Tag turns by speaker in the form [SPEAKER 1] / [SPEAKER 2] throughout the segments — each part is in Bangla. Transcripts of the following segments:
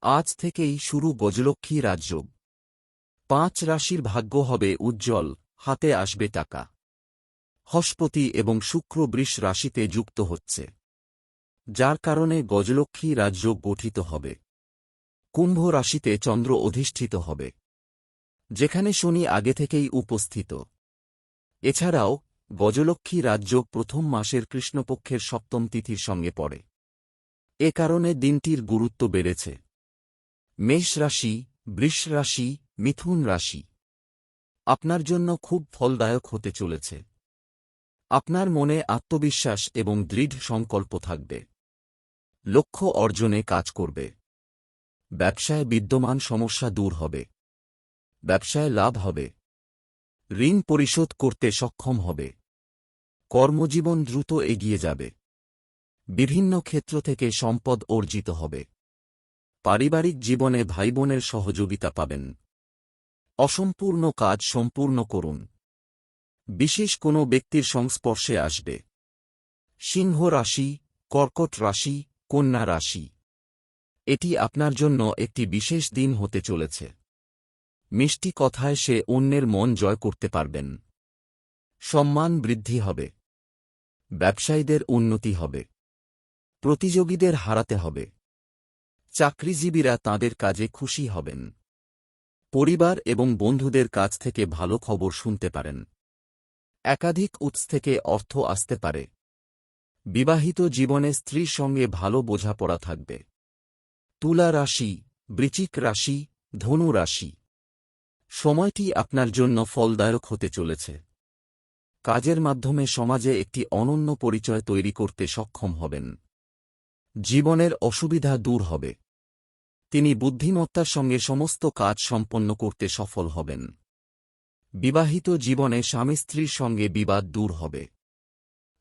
[SPEAKER 1] আজ থেকেই শুরু গজলক্ষ্মী রাজযোগ পাঁচ রাশির ভাগ্য হবে উজ্জ্বল, হাতে আসবে টাকা। হস্পতি এবং শুক্র বৃষ রাশিতে যুক্ত হচ্ছে। যার কারণে গজলক্ষ্মী রাজযোগ গঠিত হবে। কুম্ভ রাশিতে চন্দ্র অধিষ্ঠিত হবে। যেখানে শনি আগে থেকেই উপস্থিত। এছাড়াও, গজলক্ষ্মী রাজযোগ প্রথম মাসের কৃষ্ণপক্ষের সপ্তম তিথির সঙ্গে পড়ে। এ কারণে দিনটির গুরুত্ব বেড়েছে। মেষ রাশি, বৃষ রাশি, মিথুন রাশি। আপনার জন্য খুব ফলদায়ক হতে চলেছে। আপনার মনে আত্মবিশ্বাস এবং দৃঢ় সংকল্প থাকবে। লক্ষ্য অর্জনে কাজ করবে। ব্যবসায় বিদ্যমান সমস্যা দূর হবে। ব্যবসায় লাভ হবে। ঋণ পরিশোধ করতে সক্ষম হবে। কর্মজীবন দ্রুত এগিয়ে যাবে। বিভিন্ন ক্ষেত্র থেকে সম্পদ অর্জিত হবে। পারিবারিক জীবনে ভাইবোনের সহযোগিতা পাবেন। অসম্পূর্ণ কাজ সম্পূর্ণ করুন। বিশেষ কোনো ব্যক্তির সংস্পর্শে আসবে। সিংহ রাশি, কর্কট রাশি, কন্যা রাশি। এটি আপনার জন্য একটি বিশেষ দিন হতে চলেছে। মিষ্টি কথায় সে অন্যের মন জয় করতে পারবেন। সম্মান বৃদ্ধি হবে। ব্যবসায়ীদের উন্নতি হবে। প্রতিযোগীদের হারাতে হবে। চাকরিজীবীরা তাদের কাজে খুশি হবেন। পরিবার এবং বন্ধুদের কাছ থেকে ভালো খবর শুনতে পারেন। একাধিক উৎস থেকে অর্থ আসতে পারে। বিবাহিত জীবনে স্ত্রীর সঙ্গে ভালো বোঝাপড়া থাকবে। তুলা রাশি বৃচিক রাশি, ধনু রাশি। সময়টি আপনার জন্য ফলদায়ক হতে চলেছে। কাজের মাধ্যমে সমাজে একটি অনন্য পরিচয় তৈরি করতে সক্ষম হবেন। জীবনের অসুবিধা দূর হবে। তিনি বুদ্ধিমত্তার সঙ্গে সমস্ত কাজ সম্পন্ন করতে সফল হবেন। বিবাহিত জীবনে স্বামী স্ত্রীর সঙ্গে বিবাদ দূর হবে।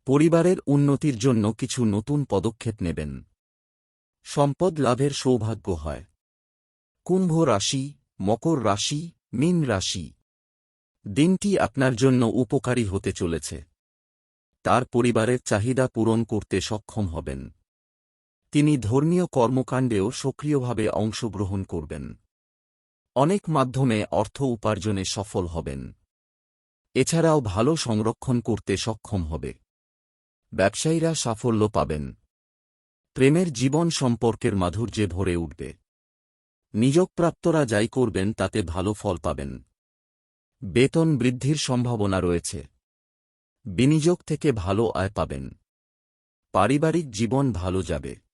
[SPEAKER 1] পরিবারের উন্নতির জন্য কিছু নতুন পদক্ষেপ নেবেন। সম্পদ লাভের সৌভাগ্য হয়। কুম্ভ রাশি, মকর রাশি, মীন রাশি। দিনটি আপনার জন্য উপকারী হতে চলেছে। তার পরিবারের চাহিদা পূরণ করতে সক্ষম হবেন। তিনি ধর্মীয় কর্মকাণ্ডেও সক্রিয়ভাবে অংশগ্রহণ করবেন। অনেক মাধ্যমে অর্থ উপার্জনে সফল হবেন। এছাড়াও ভালো সংরক্ষণ করতে সক্ষম হবে। ব্যবসায়ীরা সাফল্য পাবেন। প্রেমের জীবন সম্পর্কের মাধুর্যে ভরে উঠবে। নিযোগপ্রাপ্তরা যাই করবেন তাতে ভালো ফল পাবেন। বেতন বৃদ্ধির সম্ভাবনা রয়েছে। বিনিয়োগ থেকে ভালো আয় পাবেন। পারিবারিক জীবন ভালো যাবে।